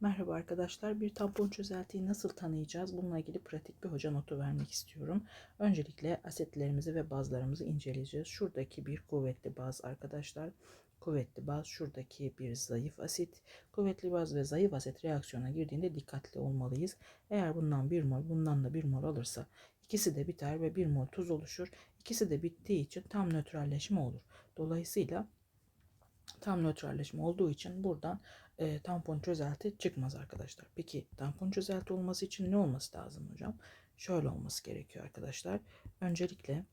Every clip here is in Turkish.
Merhaba arkadaşlar. Bir tampon çözeltiyi nasıl tanıyacağız? Bununla ilgili pratik bir hoca notu vermek istiyorum. Öncelikle asetlerimizi ve bazlarımızı inceleyeceğiz. Şuradaki bir kuvvetli baz arkadaşlar. Kuvvetli baz, şuradaki bir zayıf asit. Kuvvetli baz ve zayıf asit reaksiyona girdiğinde dikkatli olmalıyız. Eğer bundan bir mol, bundan da bir mol alırsa ikisi de biter ve bir mol tuz oluşur. İkisi de bittiği için tam nötralleşme olur. Dolayısıyla tam nötralleşme olduğu için buradan e, tampon çözelti çıkmaz arkadaşlar. Peki tampon çözelti olması için ne olması lazım hocam? Şöyle olması gerekiyor arkadaşlar. Öncelikle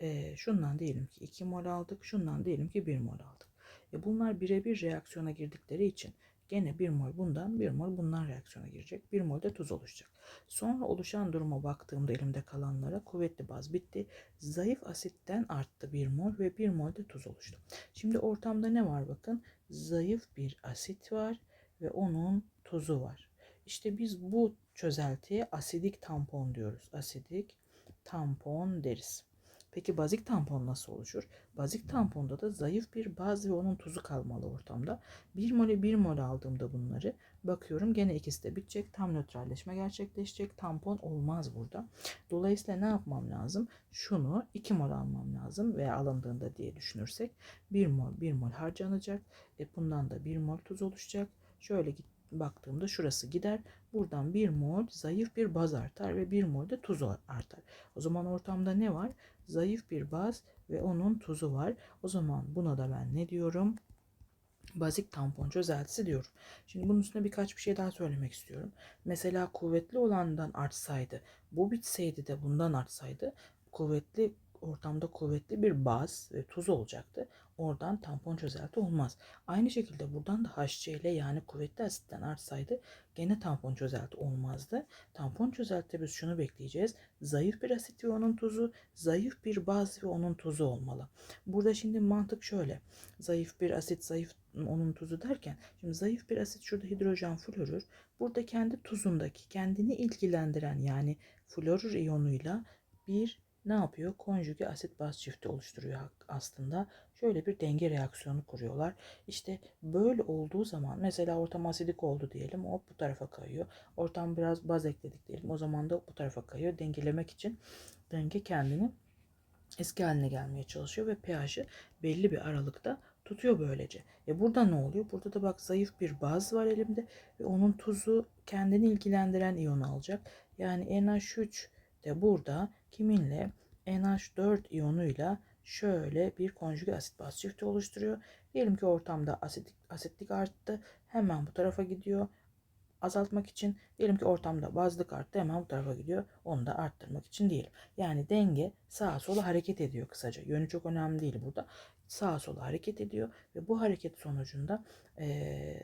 e, şundan diyelim ki 2 mol aldık. Şundan diyelim ki 1 mol aldık. E, bunlar birebir reaksiyona girdikleri için gene 1 mol bundan 1 mol bundan reaksiyona girecek. 1 mol de tuz oluşacak. Sonra oluşan duruma baktığımda elimde kalanlara kuvvetli baz bitti. Zayıf asitten arttı 1 mol ve 1 mol de tuz oluştu. Şimdi ortamda ne var bakın? Zayıf bir asit var ve onun tuzu var. İşte biz bu çözeltiye asidik tampon diyoruz. Asidik tampon deriz. Peki bazik tampon nasıl oluşur? Bazik tamponda da zayıf bir baz ve onun tuzu kalmalı ortamda. 1 mole 1 mol aldığımda bunları bakıyorum gene ikisi de bitecek. Tam nötralleşme gerçekleşecek. Tampon olmaz burada. Dolayısıyla ne yapmam lazım? Şunu 2 mol almam lazım veya alındığında diye düşünürsek 1 mol 1 mol harcanacak. E bundan da 1 mol tuz oluşacak. Şöyle git baktığımda şurası gider. Buradan 1 mol zayıf bir baz artar ve 1 mol de tuz artar. O zaman ortamda ne var? Zayıf bir baz ve onun tuzu var. O zaman buna da ben ne diyorum? Bazik tampon çözeltisi diyorum. Şimdi bunun üstüne birkaç bir şey daha söylemek istiyorum. Mesela kuvvetli olandan artsaydı, bu bitseydi de bundan artsaydı, kuvvetli ortamda kuvvetli bir baz ve tuz olacaktı. Oradan tampon çözelti olmaz. Aynı şekilde buradan da HCl yani kuvvetli asitten artsaydı gene tampon çözelti olmazdı. Tampon çözeltide biz şunu bekleyeceğiz. Zayıf bir asit ve onun tuzu, zayıf bir baz ve onun tuzu olmalı. Burada şimdi mantık şöyle. Zayıf bir asit, zayıf onun tuzu derken şimdi zayıf bir asit şurada hidrojen florür. Burada kendi tuzundaki kendini ilgilendiren yani florür iyonuyla bir ne yapıyor? Konjüge asit baz çifti oluşturuyor aslında. Şöyle bir denge reaksiyonu kuruyorlar. İşte böyle olduğu zaman mesela ortam asidik oldu diyelim. O bu tarafa kayıyor. Ortam biraz baz ekledik diyelim. O zaman da bu tarafa kayıyor. Dengelemek için denge kendini eski haline gelmeye çalışıyor ve pH'i belli bir aralıkta tutuyor böylece. E burada ne oluyor? Burada da bak zayıf bir baz var elimde ve onun tuzu kendini ilgilendiren iyon alacak. Yani NH3 de burada kiminle NH4 iyonuyla şöyle bir konjüge asit baz çifti oluşturuyor. Diyelim ki ortamda asitlik, asitlik arttı. Hemen bu tarafa gidiyor azaltmak için. Diyelim ki ortamda bazlık arttı hemen bu tarafa gidiyor. Onu da arttırmak için diyelim. Yani denge sağa sola hareket ediyor kısaca. Yönü çok önemli değil burada. Sağa sola hareket ediyor ve bu hareket sonucunda ee,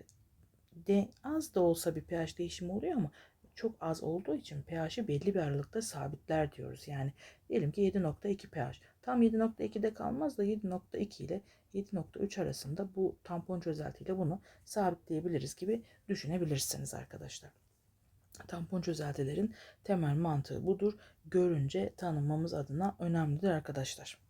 de, az da olsa bir pH değişimi oluyor ama çok az olduğu için pH'i belli bir aralıkta sabitler diyoruz. Yani diyelim ki 7.2 pH. Tam 7.2'de kalmaz da 7.2 ile 7.3 arasında bu tampon çözeltiyle bunu sabitleyebiliriz gibi düşünebilirsiniz arkadaşlar. Tampon çözeltilerin temel mantığı budur. Görünce tanımamız adına önemlidir arkadaşlar.